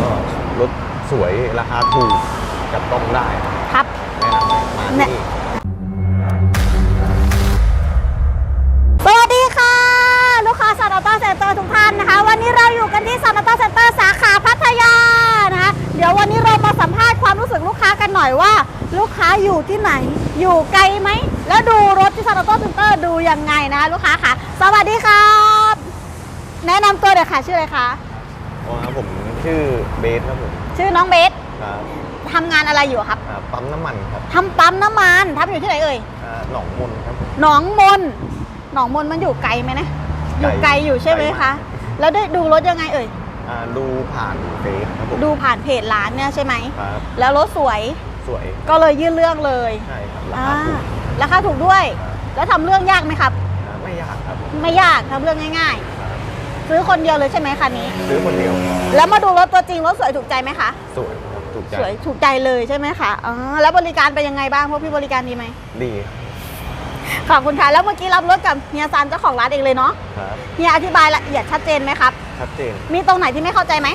ก็รถสวยราคาถูกจับต้องได้ครับ แนะนำให้มาที่เนี่ยนี่ สวัสดีค่ะ ลูกค้าซันออโต้เซ็นเตอร์ทุกท่านนะคะ วันนี้เราอยู่กันที่ซันออโต้เซ็นเตอร์สาขาพัทยานะคะเดี๋ยววันนี้เรามาสัมภาษณ์ความรู้สึกลูกค้ากันหน่อยว่า ลูกค้าอยู่ที่ไหน อยู่ไกลไหม แล้วดูรถที่ซันออโต้เซ็นเตอร์ดูยังไงนะคะลูกค้าค่ะ สวัสดีครับ แนะนำตัวเดี๋ยวค่ะชื่ออะไรคะอ๋อ ครับผมชื่อเบสครับผมชื่อน้องเบสครับทำงานอะไรอยู่ครับอ่าปั๊มน้ำมันครับทำปั๊มน้ำมันทำอยู่ที่ไหนเอ่ยอ่าหนองมนครับผม หนองมนหนองมนมันอยู่ไกลไหมนะอไกลยู่ไกลอยู่ใช่ไหมไกลคะมากแล้วได้ดูรถยังไงเอ่ยอ่าดูผ่านเฟซครับผมดูผ่านเพจร้านเนี่ยใช่ไหมครับ แล้วรถสวยสวยก็เลยยื่นเรื่องเลยใช่ครับราอ่าคาถูกราคาถูกด้วยครับแล้วทำเรื่องยากไหมครับ อ่าไม่ยากครับไม่ยากทำเรื่องง่ายครับๆ ซื้อคนเดียวเลยใช่ไหมคันนี้ ซื้อคนเดียวแล้วมาดูรถตัวจริงรถสวยถูกใจไหมคะ สวยครับถูกใจสวยถูกใจเลยใช่ไหมคะอ๋อแล้วบริการเป็นยังไงบ้างพวกพี่บริการดีไหมดีครับขอบคุณค่ะแล้วเมื่อกี้รับรถกับเฮียซันเจ้าของร้านเองเลยเนาะครับเฮียอธิบายละเอียดชัดเจนไหมครับ ชัดเจนมีตรงไหนที่ไม่เข้าใจไหม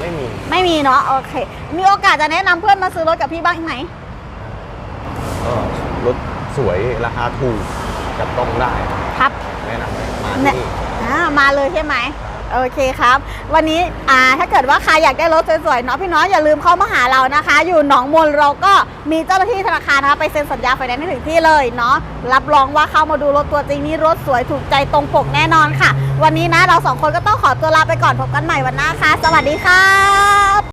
ไม่มีไม่มีเนาะโอเค มีโอกาสจะแนะนำเพื่อนมาซื้อรถกับพี่บ้างไหมก็รถสวยราคาถูกจับต้องได้ครับแนะนำให้มาที่เนี่ยนี่ อ่ามาเลยใช่ไหมโอเคครับ วันนี้อ่าถ้าเกิดว่าใครอยากได้รถสวยๆเนาะพี่น้องอย่าลืมเข้ามาหาเรานะคะ อยู่หนองมนเราก็มีเจ้าหน้าที่ธนาคารนะคะไปเซ็นสัญญาไฟแนนซ์ให้ถึงที่เลยเนาะรับรองว่าเข้ามาดูรถตัวจริงนี่รถสวยถูกใจตรงปกแน่นอนค่ะ วันนี้นะเราสองคนก็ต้องขอตัวลาไปก่อนพบกันใหม่วันหน้าค่ะ สวัสดีครับ